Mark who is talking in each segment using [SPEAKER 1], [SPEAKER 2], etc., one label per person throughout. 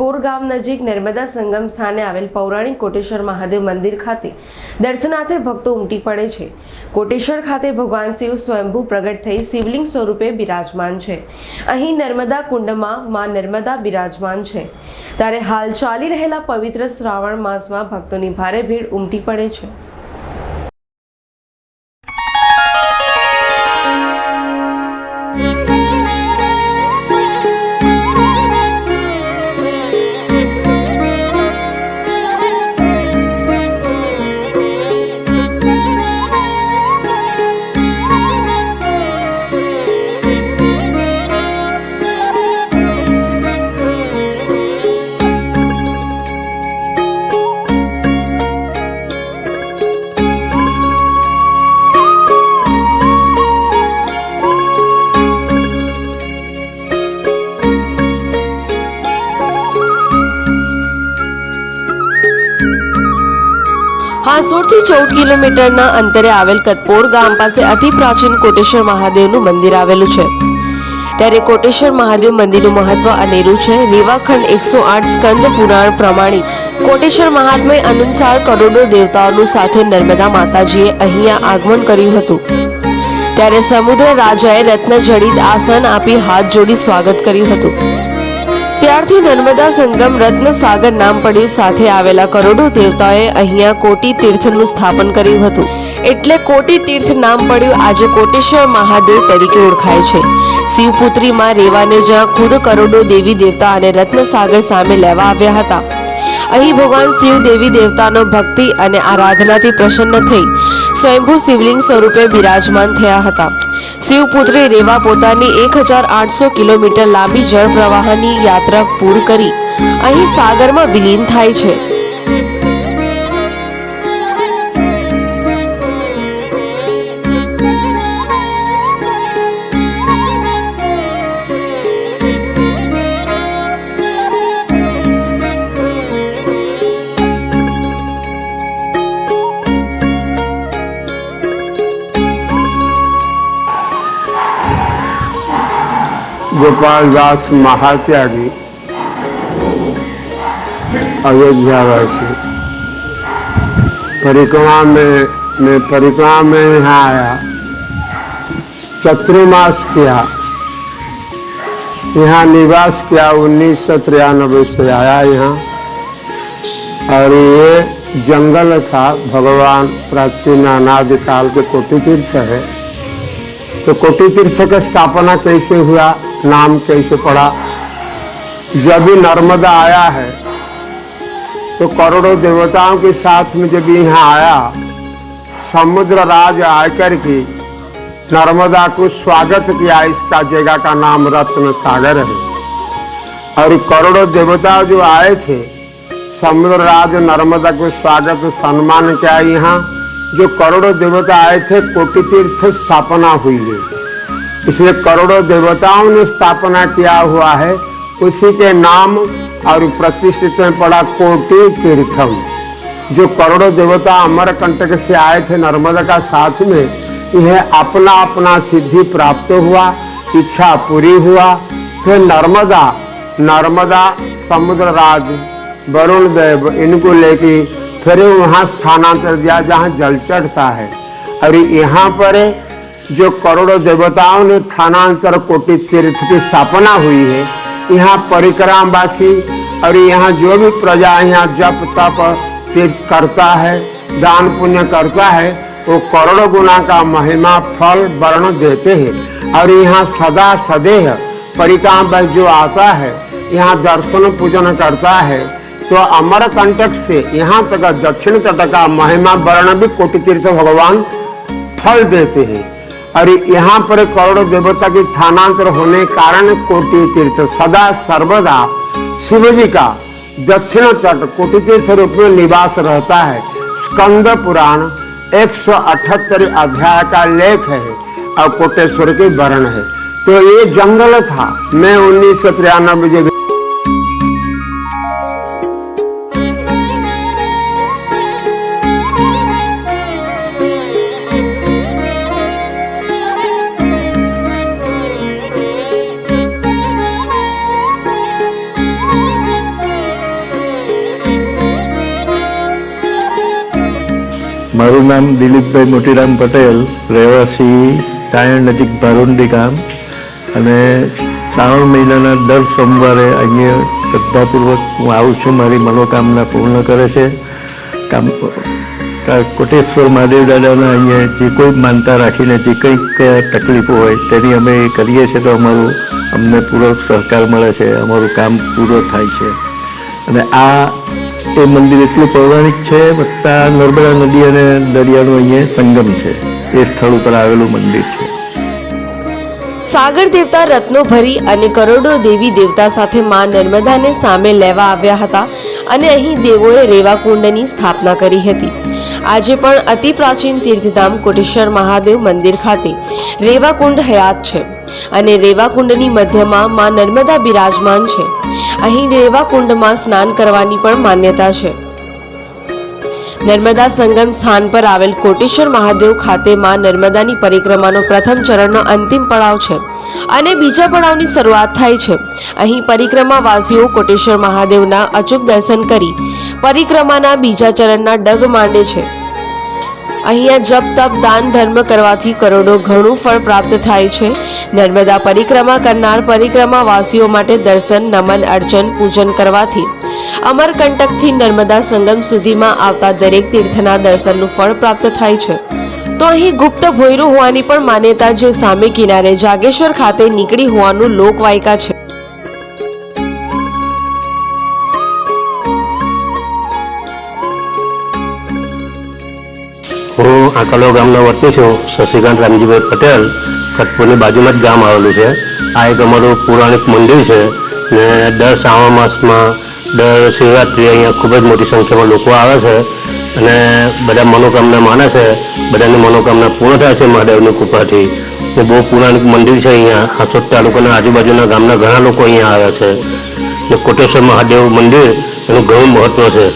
[SPEAKER 1] કતપોર ગામ નજીક નર્મદા સંગમ સ્થાને આવેલ પૌરાણિક કોટેશ્વર મહાદેવ મંદિર ખાતે દર્શનાર્થે ભક્તો ઉમટી પડે છે. કોટેશ્વર ખાતે ભગવાન શિવ સ્વયંભૂ પ્રગટ થઈ શિવલિંગ સ્વરૂપે બિરાજમાન છે. અહીં નર્મદા કુંડમાં માં નર્મદા બિરાજમાન છે. ત્યારે હાલ ચાલી રહેલા પવિત્ર શ્રાવણ માસમાં ભક્તોની ભારે ભીડ ઉમટી પડે છે. હાંસોડથી ચૌદ કિલોમીટરના અંતરે આવેલ કતપોર ગામ પાસે અતિ પ્રાચીન કોટેશ્વર મહાદેવનું મંદિર આવેલું છે. ત્યારે કોટેશ્વર મહાદેવ મંદિરનું મહત્વ અનેરું છે. રેવાખંડ એકસો આઠ સ્કંદ પુરાણ પ્રમાણિત કોટેશ્વર મહાત્મય અનુસાર કરોડો દેવતાઓનું સાથે નર્મદા માતાજીએ અહીંયા આગમન કર્યું હતું. ત્યારે સમુદ્ર રાજાએ રત્નજડિત આસન આપી હાથ જોડી સ્વાગત કર્યું હતું. ત્યારથી નર્મદા સંગમ રત્ન સાગર નામ પડ્યું સાથે આવેલા કરોડો દેવતાઓએ અહીંયા કોટી તીર્થનું સ્થાપન કર્યું હતું. એટલે કોટી તીર્થ નામ પડ્યું આજે કોટેશ્વર મહાદેવ તરીકે ઓળખાય છે. શિવપુત્રીમાં રેવાને જ્યાં ખુદ કરોડો દેવી દેવતા અને રત્નસાગર સામે લેવા આવ્યા હતા. અહીં ભગવાન શિવ દેવી દેવતાનો ભક્તિ અને આરાધનાથી પ્રસન્ન થઈ સ્વયંભૂ શિવલિંગ સ્વરૂપે બિરાજમાન થયા હતા. શિવપુત્રી રેવા પોતાની એક હજાર આઠસો કિલોમીટર લાંબી જળ પ્રવાહની યાત્રા પૂર કરી. અહીં સાગરમાં વિલીન થાય છે.
[SPEAKER 2] गोपाल दास महात्यागी अयोध्यावासी परिक्रमा में, मैं परिक्रमा में यहाँ आया। चतुर्मास किया। यहाँ निवास किया, उन्नीस सौ तिरानबे से आया यहाँ। और ये जंगल था, भगवान प्राचीन अनादिकाल के कोटि तीर्थ है। तो कोटि तीर्थ का स्थापना कैसे हुआ? नाम कैसे पड़ा? जब भी नर्मदा आया है तो करोड़ों देवताओं के साथ में जब यहाँ आया, समुद्र राज आकर के नर्मदा को स्वागत किया, इसका जगह का नाम रत्न सागर है। और करोड़ों देवता जो आए थे, समुद्र राज नर्मदा को स्वागत, सम्मान किया यहाँ। जो करोड़ों देवता आए थे, कोटि तीर्थ स्थापना हुई है। इसलिए करोड़ों देवताओं ने स्थापना किया हुआ है। उसी के नाम और प्रतिष्ठित में पड़ा कोटि तीर्थम, जो करोड़ों देवता अमर कंटक से आए थे नर्मदा का साथ में। यह अपना अपना सिद्धि प्राप्त हुआ, इच्छा पूरी हुआ। फिर नर्मदा नर्मदा समुद्र राज वरुण देव इनको लेके फिर वहाँ स्थानांतर दिया जहाँ जल चढ़ता है। और यहाँ पर जो करोड़ों देवताओं ने थानांतर कोटि तीर्थ की स्थापना हुई है, यहाँ परिक्रमवासी और यहाँ जो भी प्रजा यहाँ जप, तप, तीर्थ करता है, दान पुण्य करता है, वो करोड़ों गुना का महिमा, फल, वर्ण देते हैं। और यहाँ सदा सदैह परिक्रमा जो आता है, यहाँ दर्शन पूजन करता है तो अमर कंटक से यहाँ तक दक्षिण तट का महिमा, वर्ण भी कोटि तीर्थ भगवान फल देते हैं। और यहाँ पर करोड़ों देवता की स्थानांतर होने कारण कोटि तीर्थ सदा सर्वदा शिव जी का दक्षिण तट कोटि तीर्थ रूप में निवास रहता है। स्कंद पुराण 178 अध्याय का लेख है और कोटेश्वर के वर्ण है। तो ये जंगल था। मैं उन्नीस सौ तिरानबे
[SPEAKER 3] મારું નામ દિલીપભાઈ મોટીરામ પટેલ, રહેવાસી સાયણ નજીક ભારુંડી ગામ. અને શ્રાવણ મહિનાના દર સોમવારે અહીંયા શ્રદ્ધાપૂર્વક હું આવું છું, મારી મનોકામના પૂર્ણ કરે છે. કામ કોટેશ્વર મહાદેવ દાદાના અહીંયા જે કોઈ માનતા રાખીને, જે કંઈક તકલીફો હોય તેની અમે કરીએ છીએ તો અમારું, અમને પૂરો સહકાર મળે છે, અમારું કામ પૂરો થાય છે. અને આ એ મંદિર એટલું પૌરાણિક છે, વત્તા નર્મદા નદી અને દરિયાનો અહીંયા સંગમ છે. એ સ્થળ ઉપર આવેલું મંદિર છે.
[SPEAKER 1] સાગર દેવતા રત્નો ભરી અને કરોડો દેવી દેવતા સાથે માં નર્મદાને સામે લેવા આવ્યા હતા અને અહીં દેવોએ રેવાકુંડની સ્થાપના કરી હતી. આજે પણ અતિ પ્રાચીન તીર્થધામ કોટેશ્વર મહાદેવ મંદિર ખાતે રેવાકુંડ હયાત છે. અને રેવાકુંડની મધ્યમાં માં નર્મદા બિરાજમાન છે. અહીં રેવાકુંડમાં સ્નાન કરવાની પણ માન્યતા છે. નર્મદા સંગમ સ્થાન પર આવેલ કોટેશ્વર મહાદેવ ખાતે માં નર્મદાની પરિક્રમાનો પ્રથમ ચરણનો અંતિમ પડાવ છે અને બીજા પડાવની શરૂઆત થાય છે. અહીં પરિક્રમાવાસીઓ કોટેશ્વર મહાદેવના અચૂક દર્શન કરી પરિક્રમાના બીજા ચરણના ડગ માંડે છે. અહીંયા જપ, તપ, દાન, ધર્મ કરવાથી કરોડો ઘણું ફળ પ્રાપ્ત થાય છે. નર્મદા પરિક્રમા કરનાર પરિક્રમાવાસીઓ માટે દર્શન, નમન, અર્ચન, પૂજન કરવાથી અમરકંટકથી નર્મદા સંગમ સુધીમાં આવતા દરેક તીર્થના દર્શનનું ફળ પ્રાપ્ત થાય છે. તો અહીં ગુપ્ત ભોયરું હોવાની પણ માન્યતા જે સામે કિનારે જાગેશ્વર ખાતે નીકળી હોવાનું લોકવાયકા છે.
[SPEAKER 4] હું ગામના ગામનો વતની છું. શશિકાંત રામજીભાઈ પટેલ કટપુરની બાજુમાં જ ગામ આવેલું છે. આ એક અમારું પૌરાણિક મંદિર છે ને દર શ્રાવણ માસમાં, દર શિવરાત્રિએ અહીંયા ખૂબ જ મોટી સંખ્યામાં લોકો આવે છે અને બધા મનોકામના માને છે. બધાની મનોકામના પૂર્ણ થાય છે મહાદેવની કૃપાથી. ને બહુ પૌરાણિક મંદિર છે અહીંયા. હાસોદ તાલુકાના આજુબાજુના ગામના ઘણા લોકો અહીંયા આવે છે. ને કોટેશ્વર મહાદેવ મંદિર એનું ઘણું મહત્ત્વ છે.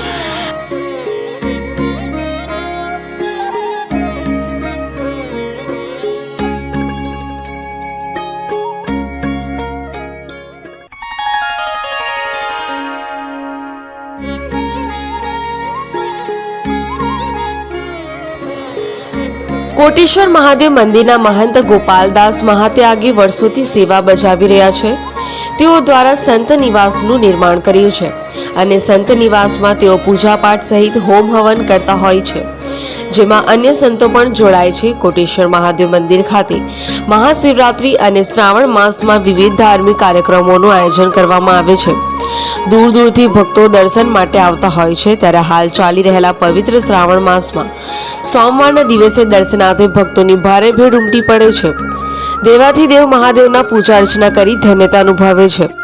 [SPEAKER 1] કોટેશ્વર મહાદેવ મંદિરના મહંત ગોપાલદાસ મહાત્યાગી વર્ષોથી સેવા બજાવી રહ્યા છે. તેઓ દ્વારા સંત નિવાસનું નિર્માણ કર્યું છે અને સંત નિવાસમાં તેઓ પૂજાપાઠ સહિત હોમ હવન કરતા હોય છે. જેમાં અન્ય સંતો પણ જોડાય છે કોટેશ્વર મહાદેવ મંદિર ખાતે. મહાશિવરાત્રિ અને શ્રાવણ માસમાં વિવિધ ધાર્મિક કાર્યક્રમોનું આયોજન કરવામાં આવે છે. દૂર દૂરથી ભક્તો દર્શન માટે આવતા હોય છે ત્યારે હાલ ચાલી રહેલા પવિત્ર શ્રાવણ માસમાં. સોમવારના દિવસે દર્શનાર્થે ભક્તોની ભારે ભીડ ઉમટી પડે છે. દેવાથી દેવ મહાદેવના પૂજા અર્ચના કરી ધન્યતા અનુભવે છે.